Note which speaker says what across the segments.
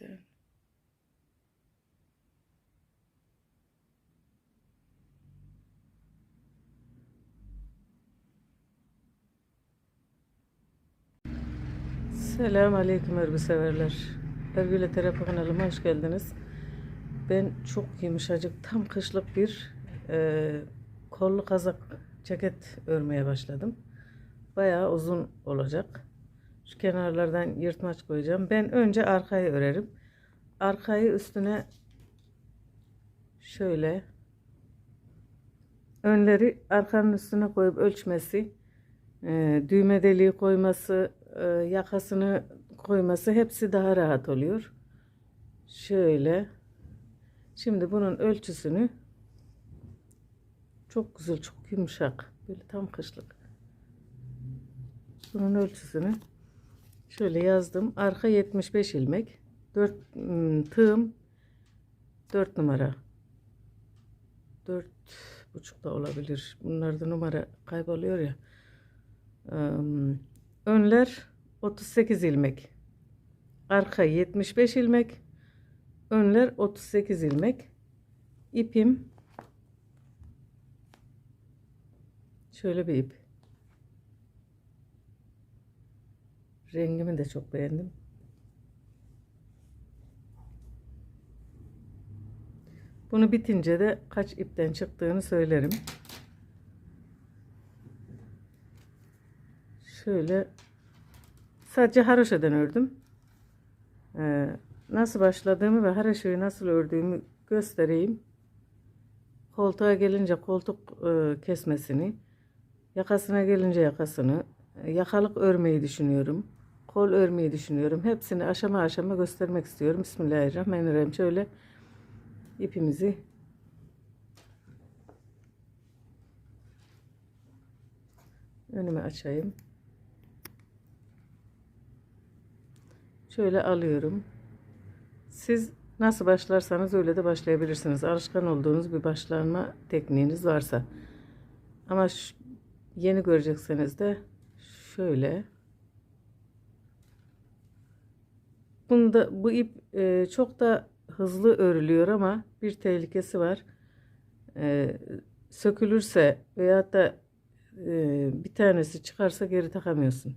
Speaker 1: gerçekten. Selamun Aleyküm örgü severler. Örgüyle terapi kanalıma hoş geldiniz. Ben çok yumuşacık, tam kışlık bir e, kollu kazak ceket örmeye başladım. Bayağı uzun olacak. Şu kenarlardan yırtmaç koyacağım. Ben önce arkayı örerim. Arkayı üstüne şöyle önleri arkanın üstüne koyup ölçmesi, e, düğme deliği koyması, e, yakasını koyması hepsi daha rahat oluyor. Şöyle. Şimdi bunun ölçüsünü çok güzel, çok yumuşak. Böyle tam kışlık. Bunun ölçüsünü Şöyle yazdım. Arka 75 ilmek. 4 hmm, tığım 4 numara. 4 buçuk da olabilir. Bunlarda numara kayboluyor ya. Önler 38 ilmek. Arka 75 ilmek. Önler 38 ilmek. ipim şöyle bir ip. Rengimi de çok beğendim. Bunu bitince de kaç ipten çıktığını söylerim. Şöyle sadece haroşadan ördüm. Ee, nasıl başladığımı ve haroşayı nasıl ördüğümü göstereyim. Koltuğa gelince koltuk e, kesmesini, yakasına gelince yakasını, e, yakalık örmeyi düşünüyorum kol örmeyi düşünüyorum. Hepsini aşama aşama göstermek istiyorum. Bismillahirrahmanirrahim. Şöyle ipimizi önüme açayım. Şöyle alıyorum. Siz nasıl başlarsanız öyle de başlayabilirsiniz. Alışkan olduğunuz bir başlanma tekniğiniz varsa. Ama yeni görecekseniz de şöyle Bunda bu ip e, çok da hızlı örülüyor ama bir tehlikesi var. E, sökülürse veya da e, bir tanesi çıkarsa geri takamıyorsun.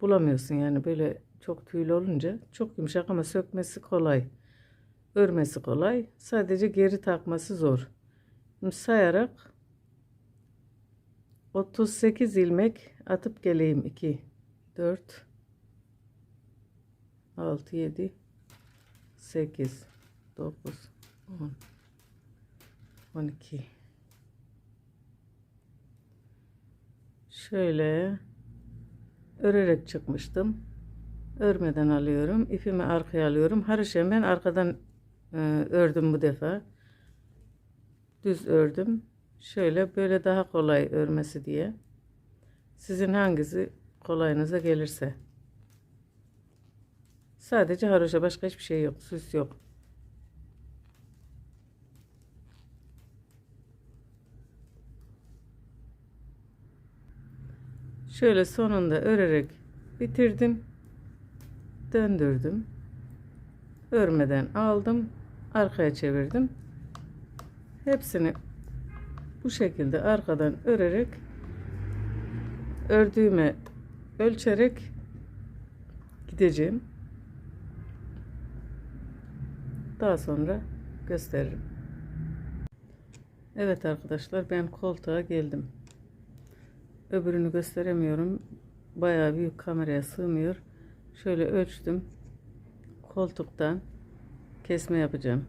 Speaker 1: Bulamıyorsun yani böyle çok tüylü olunca çok yumuşak ama sökmesi kolay. Örmesi kolay. Sadece geri takması zor. Şimdi sayarak 38 ilmek atıp geleyim. 2 4 6 7 8 9 10 12 şöyle örerek çıkmıştım örmeden alıyorum ipimi arkaya alıyorum haroşem ben arkadan e, ördüm bu defa düz ördüm şöyle böyle daha kolay örmesi diye sizin hangisi kolayınıza gelirse Sadece haroşa başka hiçbir şey yok. Süs yok. Şöyle sonunda örerek bitirdim. Döndürdüm. Örmeden aldım. Arkaya çevirdim. Hepsini bu şekilde arkadan örerek ördüğüme ölçerek gideceğim. Daha sonra gösteririm. Evet arkadaşlar ben koltuğa geldim. Öbürünü gösteremiyorum. Bayağı büyük kameraya sığmıyor. Şöyle ölçtüm. Koltuktan kesme yapacağım.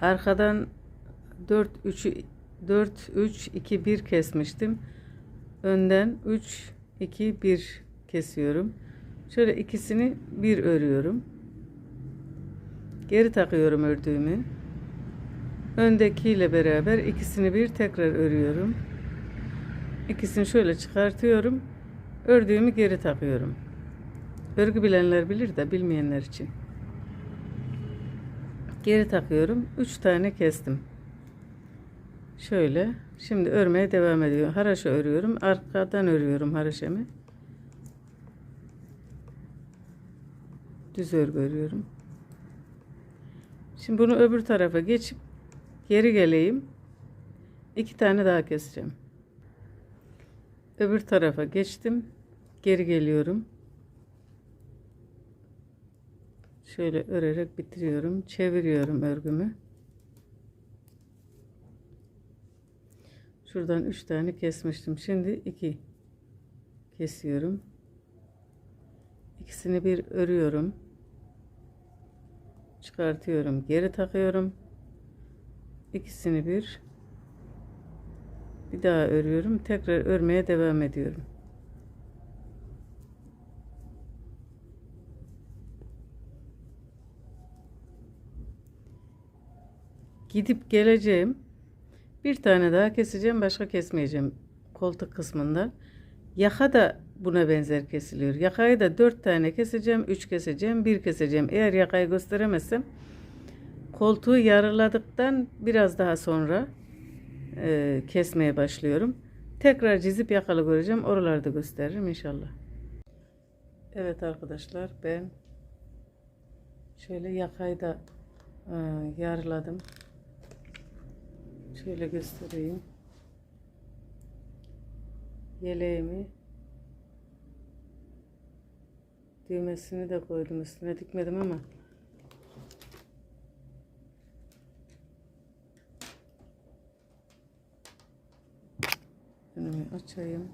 Speaker 1: Arkadan 4 3 4 3 2 1 kesmiştim. Önden 3 2 1 kesiyorum. Şöyle ikisini bir örüyorum. Geri takıyorum ördüğümü. Öndekiyle beraber ikisini bir tekrar örüyorum. İkisini şöyle çıkartıyorum. Ördüğümü geri takıyorum. Örgü bilenler bilir de bilmeyenler için. Geri takıyorum. Üç tane kestim. Şöyle. Şimdi örmeye devam ediyorum. Haraşa örüyorum. Arkadan örüyorum haraşemi. düz örgü örüyorum. Şimdi bunu öbür tarafa geçip geri geleyim. İki tane daha keseceğim. Öbür tarafa geçtim. Geri geliyorum. Şöyle örerek bitiriyorum. Çeviriyorum örgümü. Şuradan üç tane kesmiştim. Şimdi iki kesiyorum. İkisini bir örüyorum çıkartıyorum geri takıyorum ikisini bir bir daha örüyorum tekrar örmeye devam ediyorum gidip geleceğim bir tane daha keseceğim başka kesmeyeceğim koltuk kısmında yaka da buna benzer kesiliyor. Yakayı da dört tane keseceğim, üç keseceğim, bir keseceğim. Eğer yakayı gösteremezsem koltuğu yarıladıktan biraz daha sonra e, kesmeye başlıyorum. Tekrar cizip yakalı göreceğim. Oralarda gösteririm inşallah. Evet arkadaşlar ben şöyle yakayı da e, yarıladım. Şöyle göstereyim. Yeleğimi Düğmesini de koydum üstüne dikmedim ama. Önümü açayım.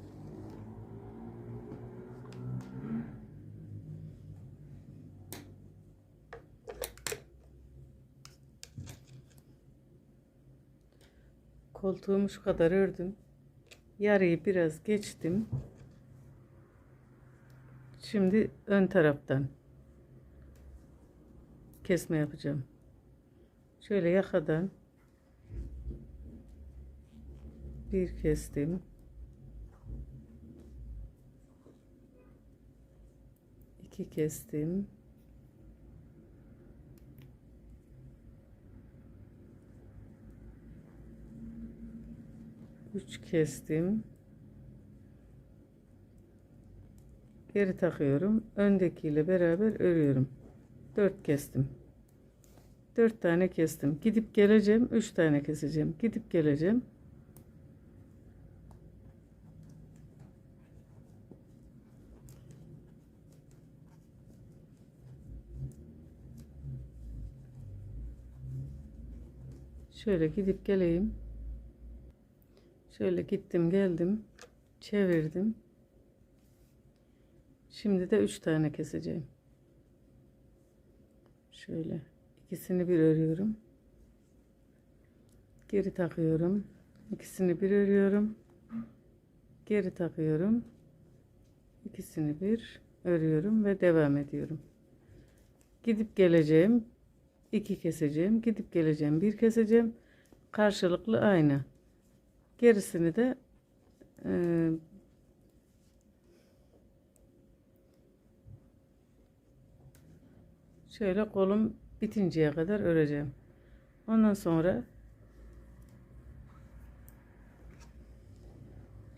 Speaker 1: Koltuğumu şu kadar ördüm. Yarıyı biraz geçtim. Şimdi ön taraftan kesme yapacağım. Şöyle yakadan bir kestim. iki kestim. Üç kestim. geri takıyorum öndekiyle beraber örüyorum 4 kestim 4 tane kestim gidip geleceğim 3 tane keseceğim gidip geleceğim şöyle gidip geleyim şöyle gittim geldim çevirdim Şimdi de 3 tane keseceğim. Şöyle ikisini bir örüyorum. Geri takıyorum. İkisini bir örüyorum. Geri takıyorum. İkisini bir örüyorum ve devam ediyorum. Gidip geleceğim. 2 keseceğim. Gidip geleceğim. bir keseceğim. Karşılıklı aynı. Gerisini de e, Şöyle kolum bitinceye kadar öreceğim. Ondan sonra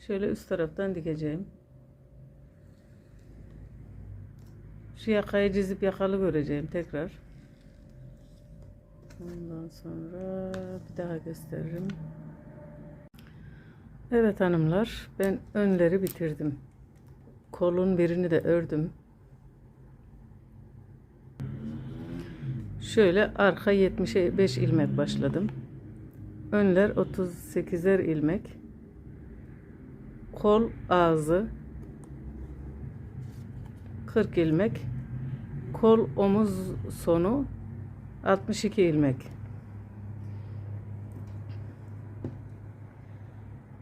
Speaker 1: şöyle üst taraftan dikeceğim. Şu yakayı çizip yakalı göreceğim tekrar. Ondan sonra bir daha gösteririm. Evet hanımlar ben önleri bitirdim. Kolun birini de ördüm. Şöyle arka 75 ilmek başladım. Önler 38'er ilmek. Kol ağzı 40 ilmek. Kol omuz sonu 62 ilmek.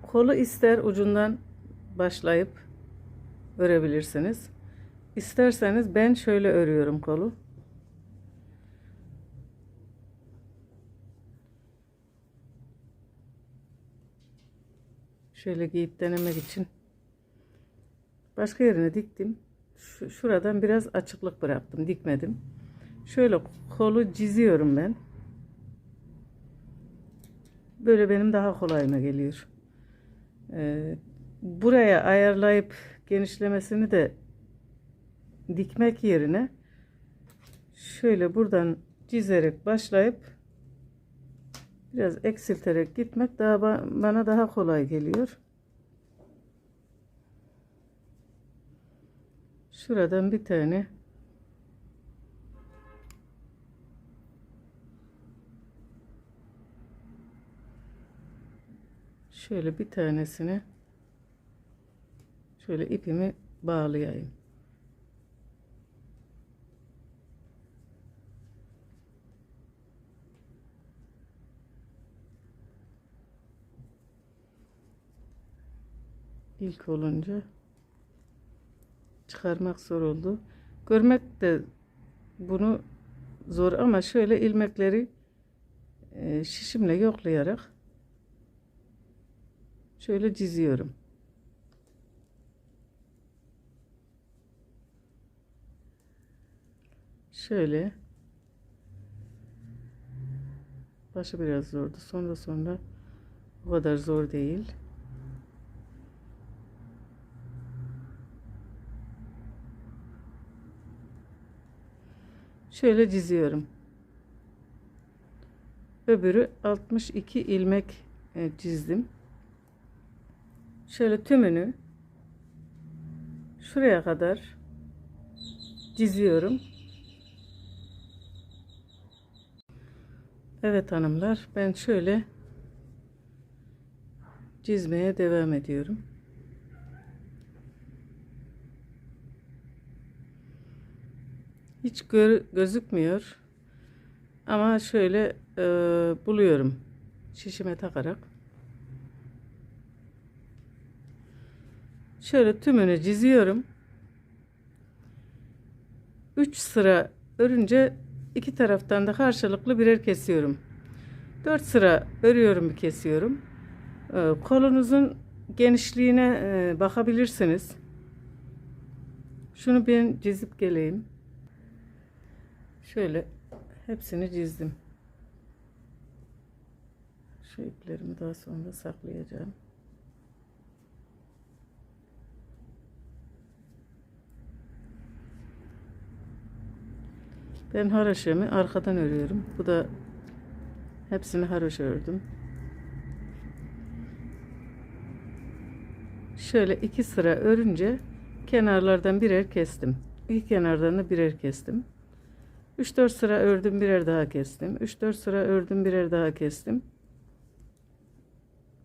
Speaker 1: Kolu ister ucundan başlayıp örebilirsiniz. isterseniz ben şöyle örüyorum kolu. Şöyle giyip denemek için. Başka yerine diktim. şuradan biraz açıklık bıraktım. Dikmedim. Şöyle kolu çiziyorum ben. Böyle benim daha kolayıma geliyor. Ee, buraya ayarlayıp genişlemesini de dikmek yerine şöyle buradan çizerek başlayıp Biraz eksilterek gitmek daha bana daha kolay geliyor. Şuradan bir tane şöyle bir tanesini şöyle ipimi bağlayayım. ilk olunca çıkarmak zor oldu. Görmek de bunu zor ama şöyle ilmekleri e, şişimle yoklayarak şöyle çiziyorum. Şöyle başı biraz zordu. Sonra sonra o kadar zor değil. şöyle çiziyorum. Öbürü 62 ilmek çizdim. E, şöyle tümünü şuraya kadar çiziyorum. Evet hanımlar ben şöyle çizmeye devam ediyorum. Hiç gör, gözükmüyor. Ama şöyle e, buluyorum. Şişime takarak. Şöyle tümünü çiziyorum. 3 sıra örünce iki taraftan da karşılıklı birer kesiyorum. 4 sıra örüyorum kesiyorum. E, kolunuzun genişliğine e, bakabilirsiniz. Şunu ben çizip geleyim şöyle hepsini çizdim. Şu iplerimi daha sonra saklayacağım. Ben haroşemi arkadan örüyorum. Bu da hepsini haroşa ördüm. Şöyle iki sıra örünce kenarlardan birer kestim. İlk kenardan da birer kestim. 3-4 sıra ördüm birer daha kestim 3-4 sıra ördüm birer daha kestim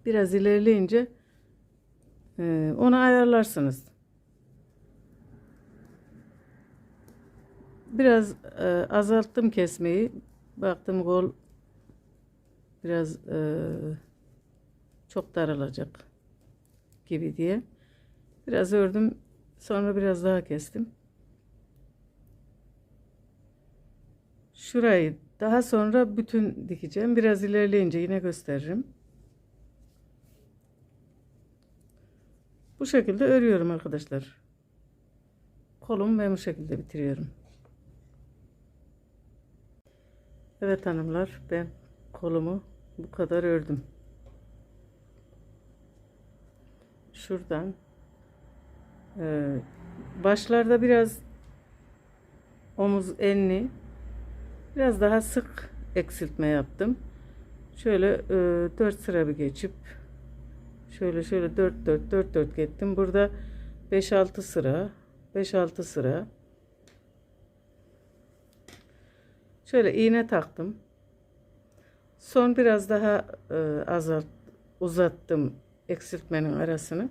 Speaker 1: biraz ilerleyince e, onu ayarlarsınız biraz e, azalttım kesmeyi baktım gol biraz e, çok daralacak gibi diye biraz ördüm sonra biraz daha kestim Şurayı daha sonra bütün dikeceğim. Biraz ilerleyince yine gösteririm. Bu şekilde örüyorum arkadaşlar. Kolumu ben bu şekilde bitiriyorum. Evet hanımlar ben kolumu bu kadar ördüm. Şuradan e, başlarda biraz omuz enli Biraz daha sık eksiltme yaptım. Şöyle e, 4 sıra bir geçip şöyle şöyle 4 4 4 4 gittim. Burada 5 6 sıra, 5 6 sıra. Şöyle iğne taktım. Son biraz daha e, azalt uzattım eksiltmenin arasını.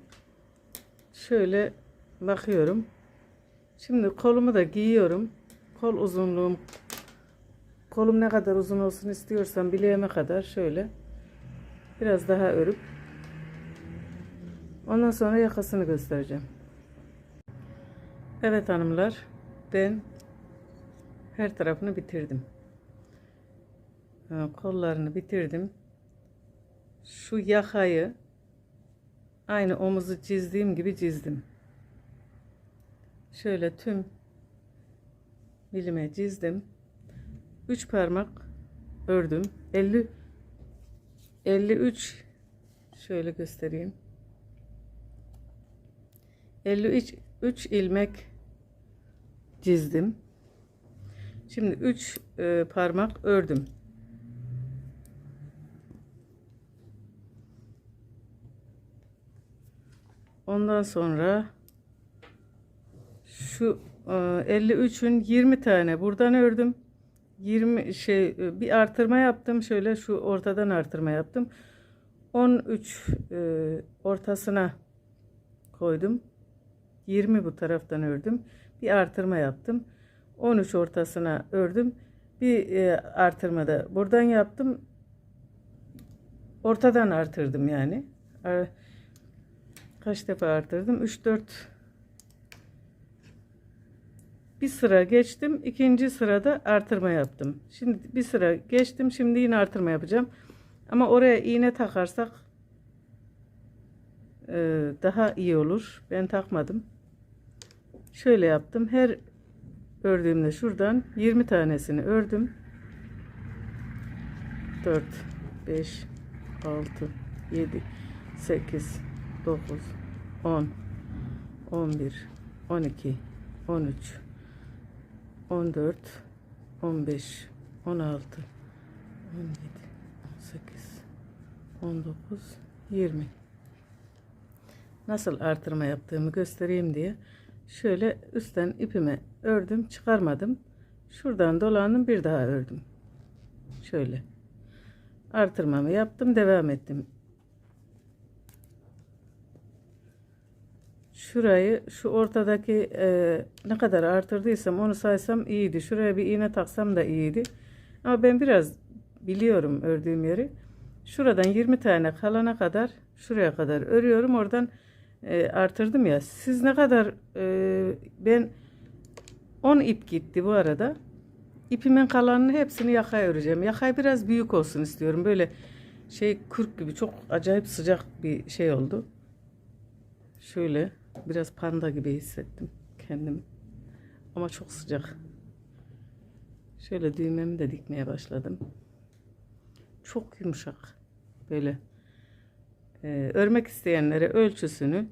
Speaker 1: Şöyle bakıyorum. Şimdi kolumu da giyiyorum. Kol uzunluğum kolum ne kadar uzun olsun istiyorsan bileğime kadar şöyle biraz daha örüp ondan sonra yakasını göstereceğim. Evet hanımlar ben her tarafını bitirdim. Kollarını bitirdim. Şu yakayı aynı omuzu çizdiğim gibi çizdim. Şöyle tüm bilime çizdim. 3 parmak ördüm 50 53 şöyle göstereyim 53 3 ilmek çizdim şimdi 3 e, parmak ördüm ondan sonra şu e, 53'ün 20 tane buradan ördüm 20 şey e, bir artırma yaptım. Şöyle şu ortadan artırma yaptım. 13 e, ortasına koydum. 20 bu taraftan ördüm. Bir artırma yaptım. 13 ortasına ördüm. Bir e, artırma da buradan yaptım. Ortadan artırdım yani. Kaç defa artırdım? 3 4 bir sıra geçtim ikinci sırada artırma yaptım şimdi bir sıra geçtim şimdi yine artırma yapacağım ama oraya iğne takarsak e, daha iyi olur ben takmadım şöyle yaptım her ördüğümde şuradan 20 tanesini ördüm 4 5 6 7 8 9 10 11 12 13 14 15 16 17 18 19 20 nasıl artırma yaptığımı göstereyim diye şöyle üstten ipime ördüm çıkarmadım şuradan dolandım bir daha ördüm şöyle artırmamı yaptım devam ettim şurayı şu ortadaki e, ne kadar artırdıysam onu saysam iyiydi. Şuraya bir iğne taksam da iyiydi. Ama ben biraz biliyorum ördüğüm yeri. Şuradan 20 tane kalana kadar şuraya kadar örüyorum. Oradan e, artırdım ya. Siz ne kadar e, ben 10 ip gitti bu arada. İpimin kalanını hepsini yakaya öreceğim. Yakay biraz büyük olsun istiyorum. Böyle şey kürk gibi çok acayip sıcak bir şey oldu. Şöyle. Biraz panda gibi hissettim kendimi. Ama çok sıcak. Şöyle düğmemi de dikmeye başladım. Çok yumuşak. Böyle e, örmek isteyenlere ölçüsünü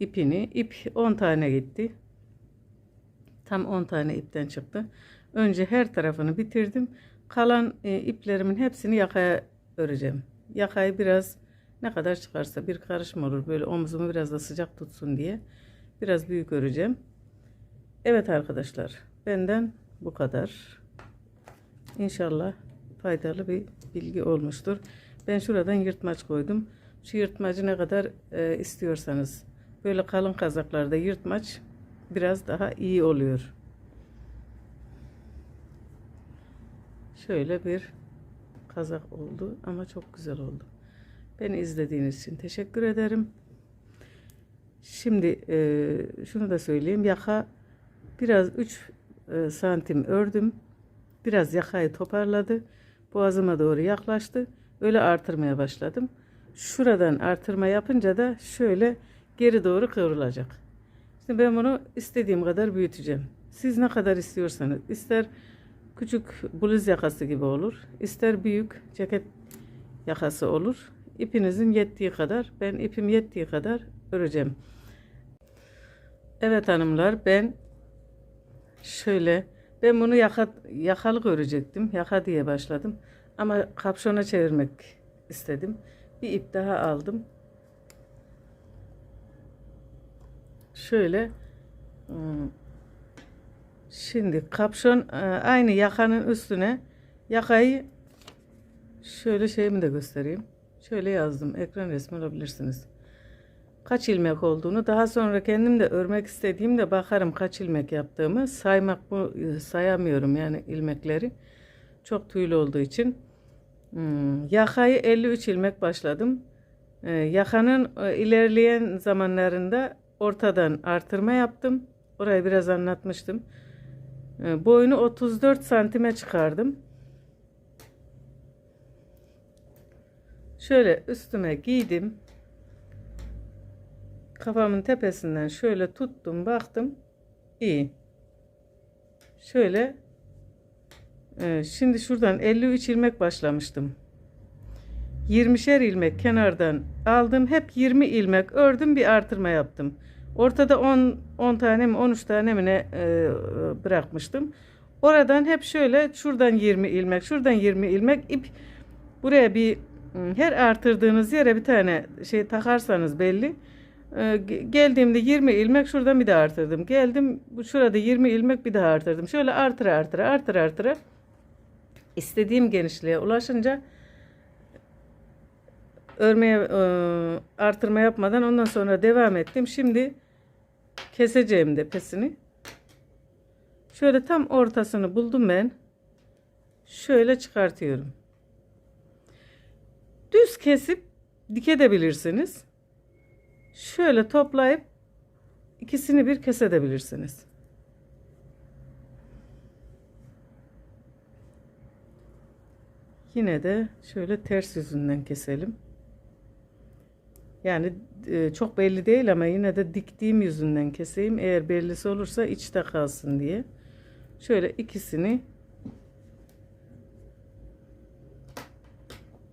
Speaker 1: ipini ip 10 tane gitti. Tam 10 tane ipten çıktı. Önce her tarafını bitirdim. Kalan e, iplerimin hepsini yakaya öreceğim. Yakayı biraz ne kadar çıkarsa bir karışım olur. Böyle omzumu biraz da sıcak tutsun diye. Biraz büyük öreceğim. Evet arkadaşlar. Benden bu kadar. İnşallah faydalı bir bilgi olmuştur. Ben şuradan yırtmaç koydum. Şu yırtmacı ne kadar e, istiyorsanız. Böyle kalın kazaklarda yırtmaç biraz daha iyi oluyor. Şöyle bir kazak oldu ama çok güzel oldu. Beni izlediğiniz için teşekkür ederim. Şimdi e, şunu da söyleyeyim. Yaka biraz 3 e, santim ördüm. Biraz yakayı toparladı. Boğazıma doğru yaklaştı. Öyle artırmaya başladım. Şuradan artırma yapınca da şöyle geri doğru kıvrılacak. Şimdi ben bunu istediğim kadar büyüteceğim. Siz ne kadar istiyorsanız ister küçük bluz yakası gibi olur, ister büyük ceket yakası olur ipinizin yettiği kadar ben ipim yettiği kadar öreceğim. Evet hanımlar ben şöyle ben bunu yaka, yakalık örecektim. Yaka diye başladım. Ama kapşona çevirmek istedim. Bir ip daha aldım. Şöyle hmm, şimdi kapşon e, aynı yakanın üstüne yakayı şöyle şeyimi de göstereyim. Şöyle yazdım. Ekran resmi alabilirsiniz. Kaç ilmek olduğunu daha sonra kendim de örmek istediğimde bakarım kaç ilmek yaptığımı. Saymak bu sayamıyorum yani ilmekleri. Çok tüylü olduğu için. Hmm, yakayı 53 ilmek başladım. Ee, yakanın e, ilerleyen zamanlarında ortadan artırma yaptım. Orayı biraz anlatmıştım. Ee, boyunu 34 santime çıkardım. Şöyle üstüme giydim. Kafamın tepesinden şöyle tuttum baktım. iyi. Şöyle e, şimdi şuradan 53 ilmek başlamıştım. 20'şer ilmek kenardan aldım. Hep 20 ilmek ördüm bir artırma yaptım. Ortada 10, 10 tane mi 13 tane mi ne e, bırakmıştım. Oradan hep şöyle şuradan 20 ilmek, şuradan 20 ilmek ip buraya bir her artırdığınız yere bir tane şey takarsanız belli. Ee, geldiğimde 20 ilmek şuradan bir daha artırdım. Geldim şurada 20 ilmek bir daha artırdım. Şöyle artır artır artır artır istediğim genişliğe ulaşınca örmeye e, artırma yapmadan ondan sonra devam ettim. Şimdi keseceğim de pesini. Şöyle tam ortasını buldum ben. Şöyle çıkartıyorum. Düz kesip dikebilirsiniz. Şöyle toplayıp ikisini bir kesebilirsiniz. Yine de şöyle ters yüzünden keselim. Yani e, çok belli değil ama yine de diktiğim yüzünden keseyim. Eğer bellisi olursa içte kalsın diye. Şöyle ikisini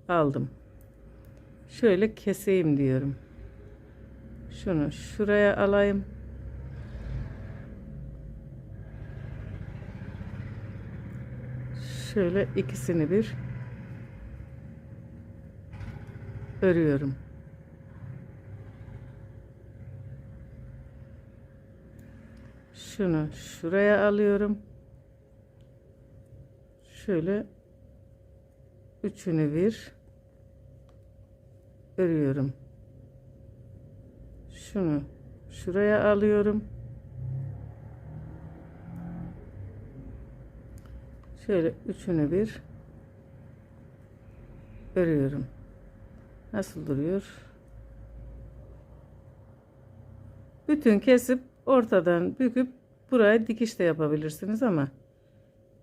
Speaker 1: aldım şöyle keseyim diyorum. Şunu şuraya alayım. Şöyle ikisini bir örüyorum. Şunu şuraya alıyorum. Şöyle üçünü bir örüyorum. Şunu şuraya alıyorum. Şöyle üçünü bir örüyorum. Nasıl duruyor? Bütün kesip ortadan büküp buraya dikiş de yapabilirsiniz ama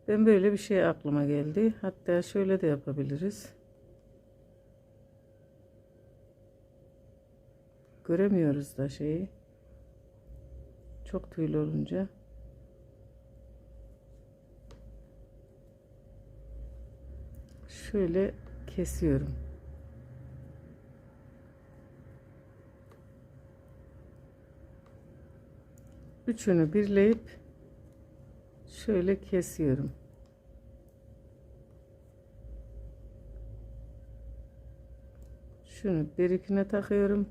Speaker 1: ben böyle bir şey aklıma geldi. Hatta şöyle de yapabiliriz. Göremiyoruz da şeyi. Çok tüylü olunca. Şöyle kesiyorum. Üçünü birleyip şöyle kesiyorum. Şunu bir ikine takıyorum.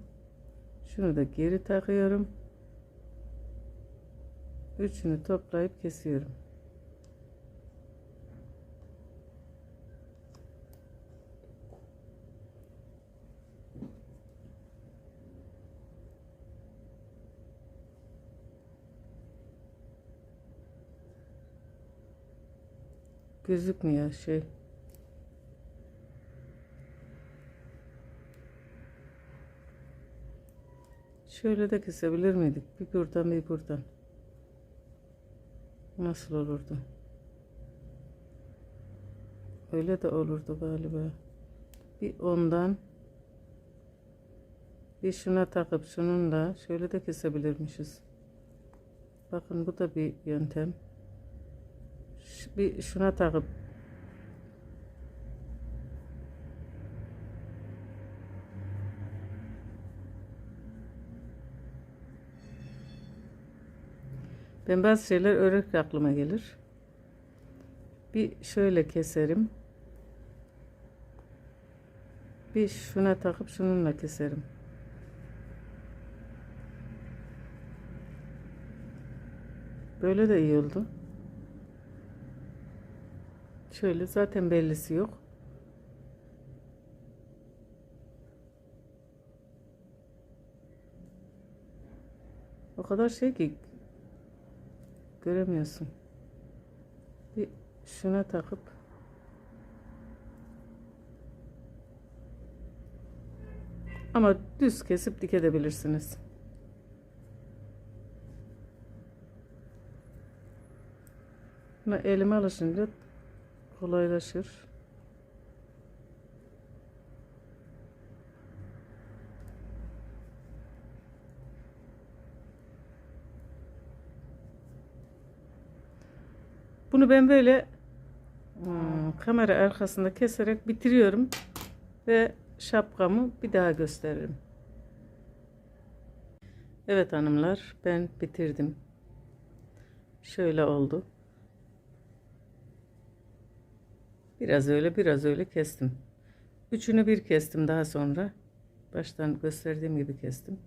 Speaker 1: Şunu da geri takıyorum. Üçünü toplayıp kesiyorum. gözükmüyor şey. Şöyle de kesebilir miydik? Bir buradan bir buradan. Nasıl olurdu? Öyle de olurdu galiba. Bir ondan bir şuna takıp şunun da şöyle de kesebilirmişiz. Bakın bu da bir yöntem. Bir şuna takıp Ben bazı şeyler örerek aklıma gelir. Bir şöyle keserim. Bir şuna takıp şununla keserim. Böyle de iyi oldu. Şöyle zaten bellisi yok. O kadar şey ki göremiyorsun. Bir şuna takıp ama düz kesip dik edebilirsiniz. Elime alışınca kolaylaşır. Bunu ben böyle ıı, kamera arkasında keserek bitiriyorum. Ve şapkamı bir daha gösteririm. Evet hanımlar ben bitirdim. Şöyle oldu. Biraz öyle biraz öyle kestim. Üçünü bir kestim daha sonra. Baştan gösterdiğim gibi kestim.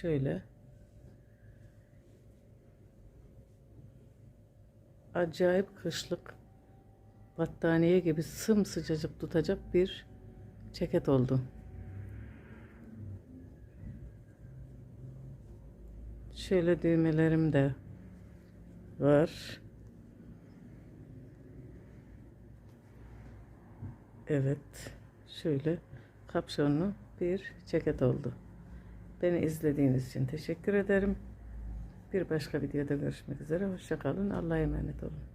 Speaker 1: Şöyle. acayip kışlık battaniye gibi sımsıcacık tutacak bir ceket oldu. Şöyle düğmelerim de var. Evet. Şöyle kapşonlu bir ceket oldu. Beni izlediğiniz için teşekkür ederim. Bir başka videoda görüşmek üzere. Hoşçakalın. Allah'a emanet olun.